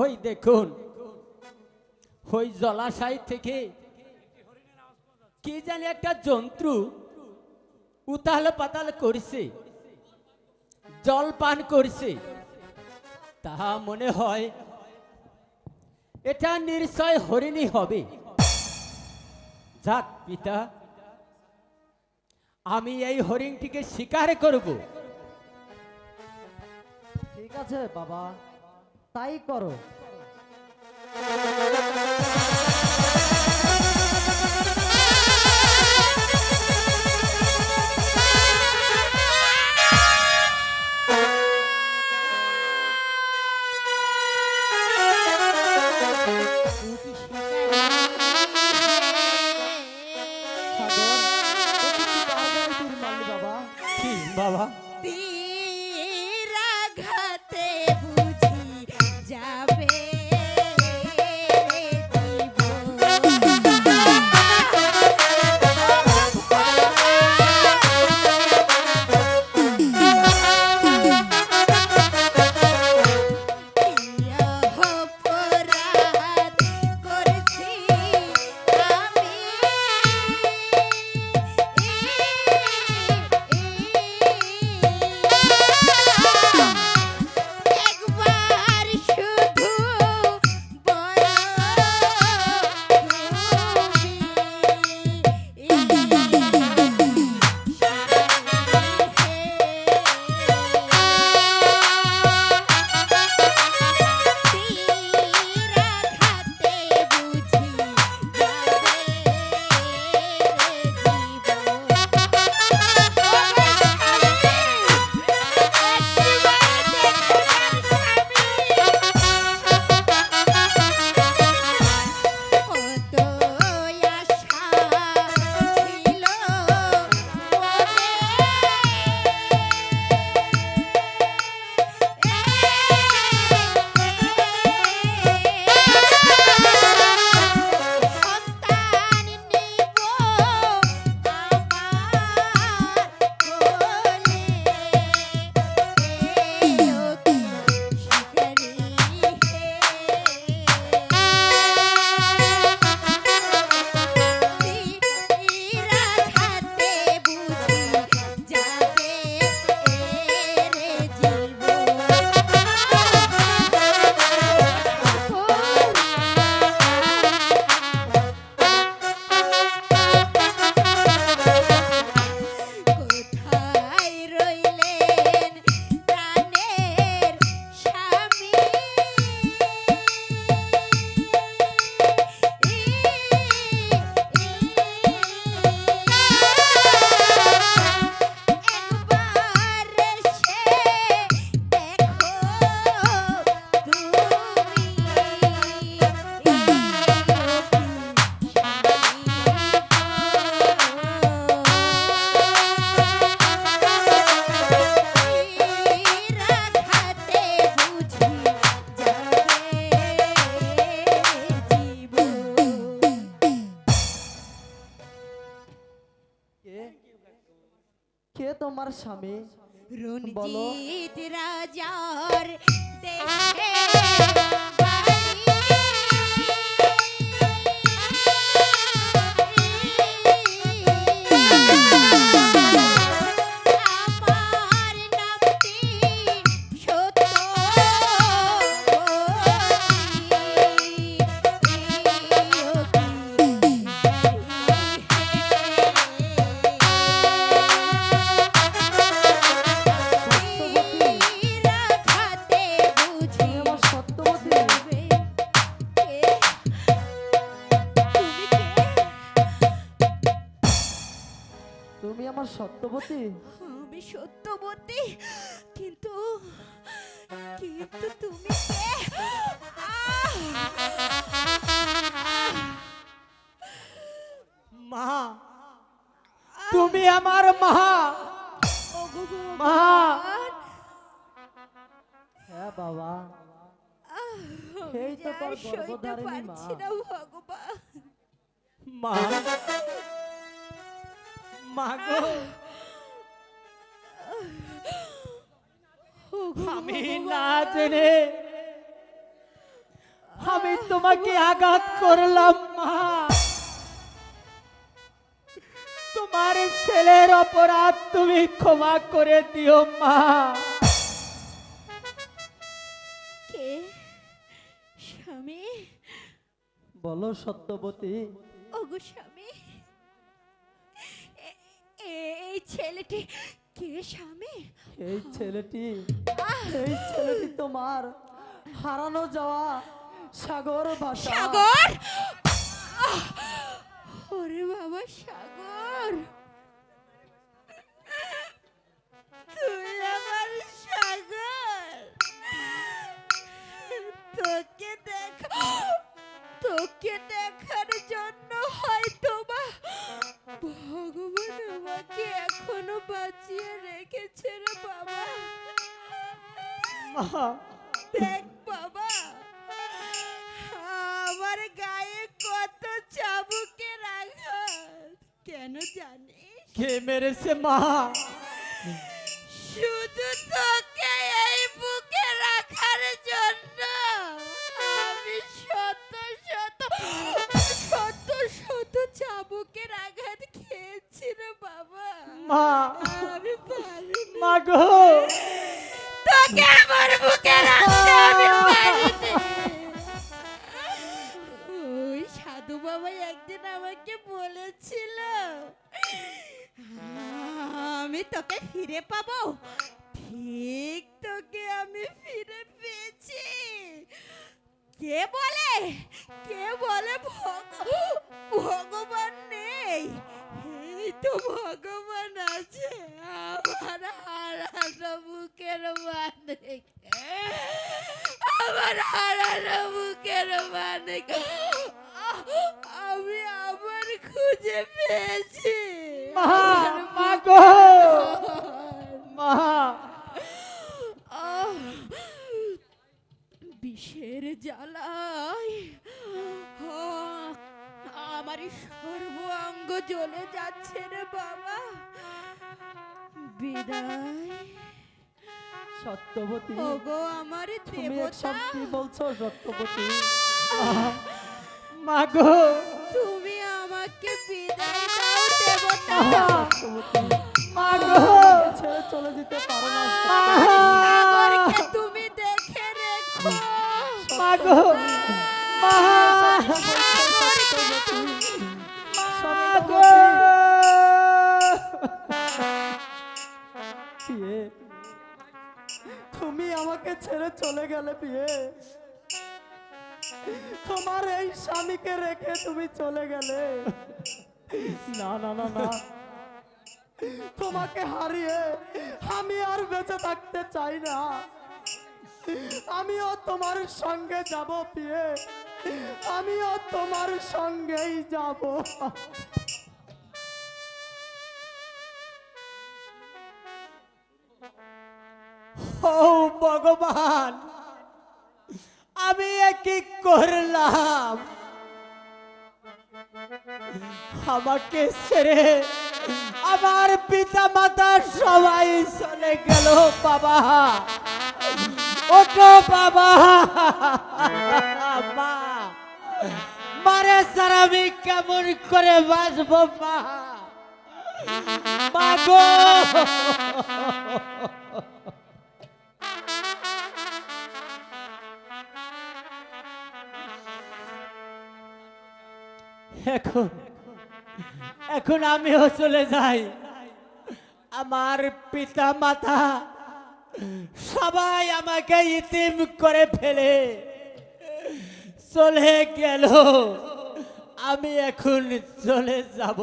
ওই দেখুন, ওই জলাশয় থেকে কি জানি একটা জন্তু উতাল পাতাল করছে, জল পান করছে। তাহা মনে হয় এটা নিশ্চয় হরিণী হবে। যাক পিতা, আমি এই হরিণটিকে শিকার করব। ঠিক আছে বাবা। তাই করো। কে তোমার স্বামী। রণজিৎ রাজার দেশে সত্যবতী? আমি সত্যবতী কিন্তু কিন্তু তুমি কে? মা তুমি আমার মা। মা! হ্যাঁ বাবা। এই তো তোর গর্ভধারিণী মা। ভগবান। মা। মা গো। ওগো আমি না জেনে তোমাকে আঘাত করলাম মা। তোমার ছেলের অপরাধ তুমি ক্ষমা করে দিও মা। কে? স্বামী? বলো সত্যবতী। ওগো স্বামী এই ছেলেটি কে স্বামী? এই ছেলেটি এই ছেলেটি তোমার হারানো যাওয়া সাগর ভাষা। সাগর! ওরে বাবা সাগর! দেখ বাবা আমার গায়ে কত চাবুকের আঘাত কেন জানিস? কে মেরেছে মা? ফিরে পাবো ঠিক তোকে আমি ফিরে পেয়েছি। কে বলে? কে বলে ভগ- ভগবান নেই। এই তো ভগবান আছে। আমার হারানো বুকের মানিক আমার হারানো বুকের মানিক আমি আবার খুঁজে পেয়েছি। মা গো মা আহ, বিষের জ্বালায় আমার সর্বাঙ্গ জ্বলে যাচ্ছে রে বাবা। বিদায়। সত্যবতী ওগো আমার তুমি বলছো সত্যবতী। মা গো। তুমি আমাকে বিদায় দাও দেবতা। মা গো। ছেড়ে চলে যেতে পারো না। মা গো মা সাগরকে মা গো পিয়ে। তুমি আমাকে ছেড়ে চলে গেলে পিয়ে। তোমার এই স্বামীকে রেখে তুমি চলে গেলে। না না না না। তোমাকে হারিয়ে আমি আর বেঁচে থাকতে চাই না। আমিও তোমার সঙ্গে যাব পিয়ে। আমিও তোমার সঙ্গেই যাব। ভগবান, আমি কি করলাম? আমাকে ছেড়ে আমার পিতা মাতা সবাই চলে গেল, বাবা। আমি কেমন করে বাঁচবো মা? এখন এখন আমিও চলে যাই। আমার পিতা মাতা সবাই আমাকে ইতিম করে ফেলে। চলে গেল। আমি এখন চলে যাব।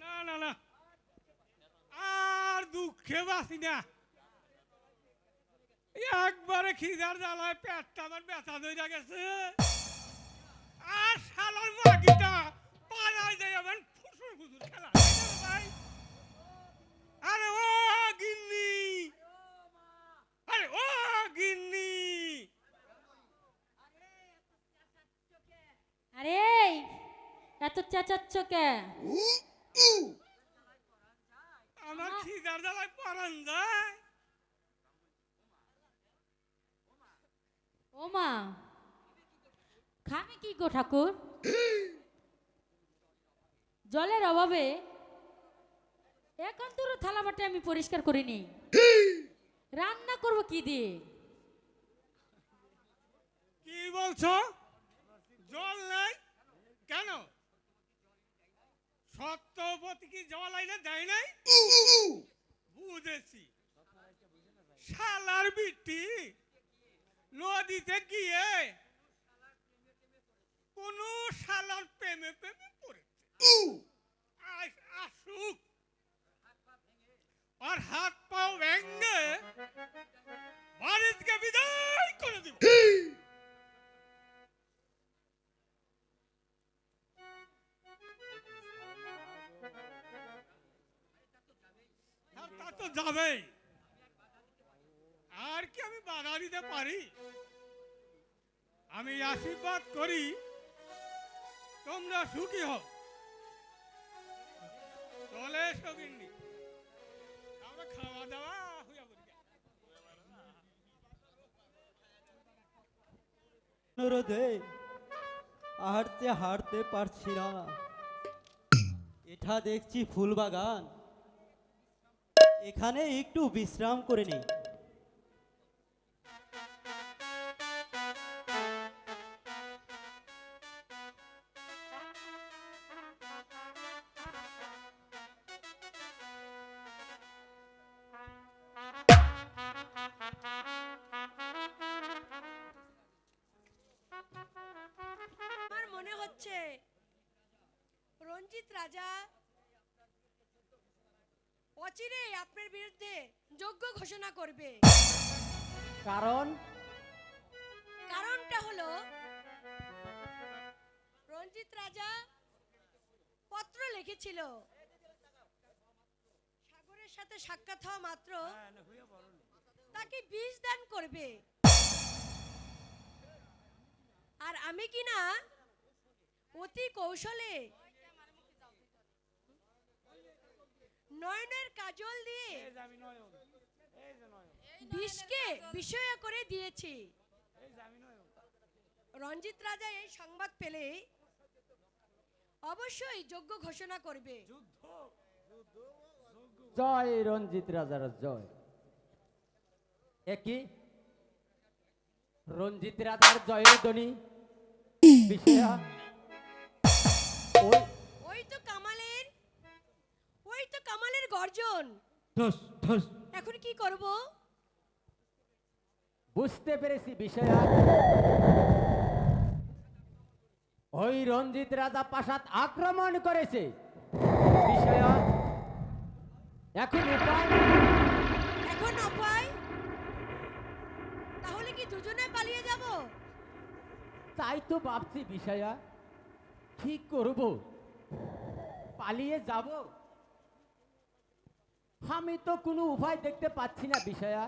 না না না। আর বাসি না। একবারে খিদার জ্বালায় পেটটা আমার ব্যথা ধরে গেছে। আর শালার মাগিটা পালায় যায় আমার ফুসুর ফুসুর খেলা। ভাই আরে ও গিন্নি! আরে ও গিন্নি! আরে এত চেঁচাচ্ছ কে? আমার খিদার জ্বালায় পরান যায়। ও মা খাবে কি গো ঠাকুর? জলের অভাবে এখন তোর থালা বাটি আমি পরিষ্কার করিনি। রান্না করব কি দিয়ে? কি বলছো? জল নাই? কেন? সত্যবতী কি জল আইনে দেয় নাই? বুঝেছি। শালার বিটি। নদীতে গিয়ে কোন শালার প্রেমে প্রেমে পড়েছে। আসুক। আর হাত পাও ভেঙ্গে বাড়ি বিদায় করে দিব। তা তো যাবেই। কি আমি বাধা দিতে পারি? আমি আশীর্বাদ করি, তোমরা সুখী হও। চলে এসো গিন্নি। আমরা খাওয়া দাওয়া অনুরোধে হাঁটতে হাঁটতে পারছি না। এটা দেখছি ফুল বাগান। এখানে একটু বিশ্রাম করে নেই। রঞ্জিত রাজা অচিরেই আপনার বিরুদ্ধে যোগ্য ঘোষণা করবে। কারণ? কারণটা হলো রঞ্জিত রাজা পত্র লিখেছিল। সাগরের সাথে সাক্ষাৎ হওয়া মাত্র তাকে বিষ দান করবে। আর আমি কিনা অতি কৌশলে নয়নের কাজল দিয়ে বিষকে বিষয় করে দিয়েছি। রঞ্জিত রাজা এই সংবাদ পেলে অবশ্যই যোগ্য ঘোষণা করবে। জয় রঞ্জিত রাজার জয়। একই রঞ্জিত রাজার জয়ের ধ্বনি? বিষয়া? ওই ওই তো কামালের ওই তো কামালের গর্জন। ঠস ঠস। এখন কি করব? বুঝতে পেরেছি বিষয়া ওই রঞ্জিত রাজা প্রাসাদ আক্রমণ করেছে। বিষয়া এখন উপায় এখন অপায় তাহলে কি দুজনে পালিয়ে যাব? তাই তো ভাবছি বিষয়া ঠিক করব। পালিয়ে যাব। আমি তো কোনো উপায় দেখতে পাচ্ছি না বিষয়া